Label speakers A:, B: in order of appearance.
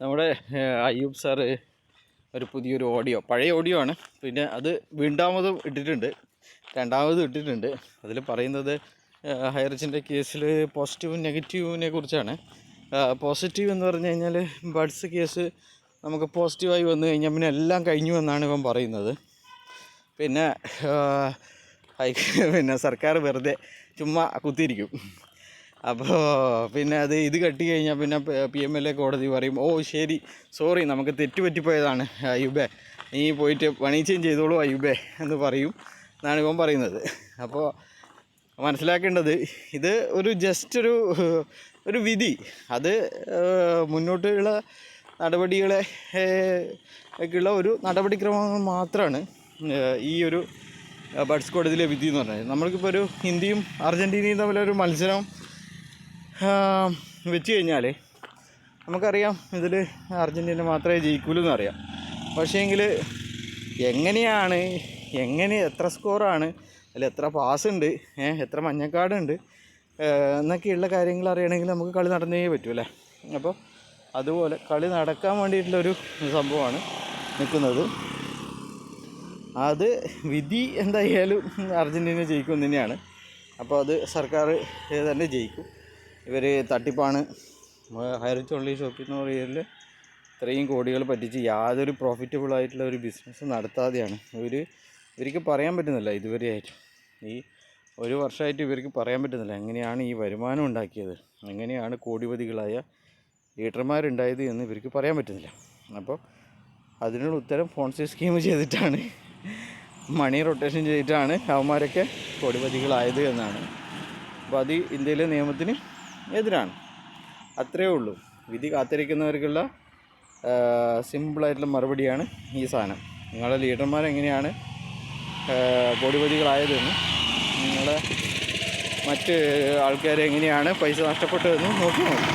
A: നമ്മുടെ അയ്യൂബ് സാറ് ഒരു പുതിയൊരു ഓഡിയോ പഴയ ഓഡിയോ ആണ്. പിന്നെ അത് വീണ്ടാമതും ഇട്ടിട്ടുണ്ട്. രണ്ടാമതും ഇട്ടിട്ടുണ്ട്. അതിൽ പറയുന്നത് ഹയർ ഹൈറിച്ചിന്റെ കേസിൽ പോസിറ്റീവും നെഗറ്റീവിനെ കുറിച്ചാണ്. പോസിറ്റീവ് എന്ന് പറഞ്ഞു കഴിഞ്ഞാൽ ബഡ്സ് കേസ് നമുക്ക് പോസിറ്റീവായി വന്നു കഴിഞ്ഞാൽ പിന്നെ എല്ലാം കഴിഞ്ഞു എന്നാണ് ഇവൻ പറയുന്നത്. പിന്നെ പിന്നെ സർക്കാർ വെറുതെ ചുമ്മാ കുത്തിയിരിക്കും. അപ്പോൾ പിന്നെ അത് ഇത് കെട്ടി കഴിഞ്ഞാൽ പിന്നെ പി എം എൽ എ കോടതി പറയും ഓ ശരി. സോറി നമുക്ക് തെറ്റുപറ്റിപ്പോയതാണ് അയ്യൂബേ. നീ പോയിട്ട് പണീച്ചയും ചെയ്തോളൂ അയ്യൂബേ എന്ന് പറയും. എന്നാണ് ഇവൻ പറയുന്നത്. അപ്പോൾ മനസ്സിലാക്കേണ്ടത് ഇത് ഒരു ജസ്റ്റ് ഒരു ഒരു വിധി. അത് മുന്നോട്ടുള്ള നടപടികളെ ഒക്കെയുള്ള ഒരു നടപടിക്രമങ്ങൾ മാത്രമാണ് ഈ ഒരു ബഡ്സ് കോടതിയിലെ വിധി എന്ന് പറഞ്ഞത് നമ്മൾക്കിപ്പോൾ ഒരു ഇന്ത്യയും അർജന്റീനയും തമ്മിലൊരു മത്സരം വെച്ച് കഴിഞ്ഞാൽ നമുക്കറിയാം ഇതിൽ അർജന്റീന മാത്രമേ ജയിക്കുള്ളൂ എന്നറിയാം പക്ഷേങ്കിൽ എങ്ങനെയാണ് എങ്ങനെ എത്ര സ്കോറാണ് അല്ല എത്ര പാസ് ഉണ്ട് എത്ര മഞ്ഞക്കാടുണ്ട് എന്നൊക്കെയുള്ള കാര്യങ്ങൾ അറിയണമെങ്കിൽ നമുക്ക് കളി നടന്നേ പറ്റൂ അല്ലേ? അപ്പോൾ അതുപോലെ കളി നടക്കാൻ വേണ്ടിയിട്ടുള്ളൊരു സംഭവമാണ് നിൽക്കുന്നത്. അത് വിധി എന്തായാലും അർജന്റീന ജയിക്കും തന്നെയാണ്. അപ്പോൾ അത് സർക്കാർ തന്നെ ജയിക്കും. ഇവർ തട്ടിപ്പാണ്. ഹയർ ചൊള്ളി ഷോപ്പിൽ എന്ന് പറയുന്നതിൽ ഇത്രയും കോടികൾ പറ്റിച്ച് യാതൊരു പ്രോഫിറ്റബിൾ ആയിട്ടുള്ള ഒരു ബിസിനസ് നടത്താതെയാണ്. ഇവർ ഇവർക്ക് പറയാൻ പറ്റുന്നില്ല ഇതുവരെയായിട്ട്. ഈ ഒരു വർഷമായിട്ട് ഇവർക്ക് പറയാൻ പറ്റുന്നില്ല. എങ്ങനെയാണ് ഈ വരുമാനം ഉണ്ടാക്കിയത്? എങ്ങനെയാണ് കോടിപതികളായ ലീഡർമാരുണ്ടായത് എന്ന് ഇവർക്ക് പറയാൻ പറ്റുന്നില്ല. അപ്പോൾ അതിനുള്ള ഉത്തരം ഫോൺസി സ്കീം ചെയ്തിട്ടാണ്. മണി റൊട്ടേഷൻ ചെയ്തിട്ടാണ് അവന്മാരൊക്കെ കോടിപതികളായത് എന്നാണ്. അപ്പോൾ അത് ഇന്ത്യയിലെ നിയമത്തിന് എതിരാണ്. അത്രയേ ഉള്ളൂ. വിധി കാത്തിരിക്കുന്നവർക്കുള്ള സിമ്പിളായിട്ടുള്ള മറുപടിയാണ് ഈ സാധനം. നിങ്ങളുടെ ലീഡർമാരെങ്ങനെയാണ് കോടിപതികളായതെന്നും നിങ്ങളുടെ മറ്റ് ആൾക്കാരെങ്ങനെയാണ് പൈസ നഷ്ടപ്പെട്ടതെന്നും നോക്കി നോക്കാം.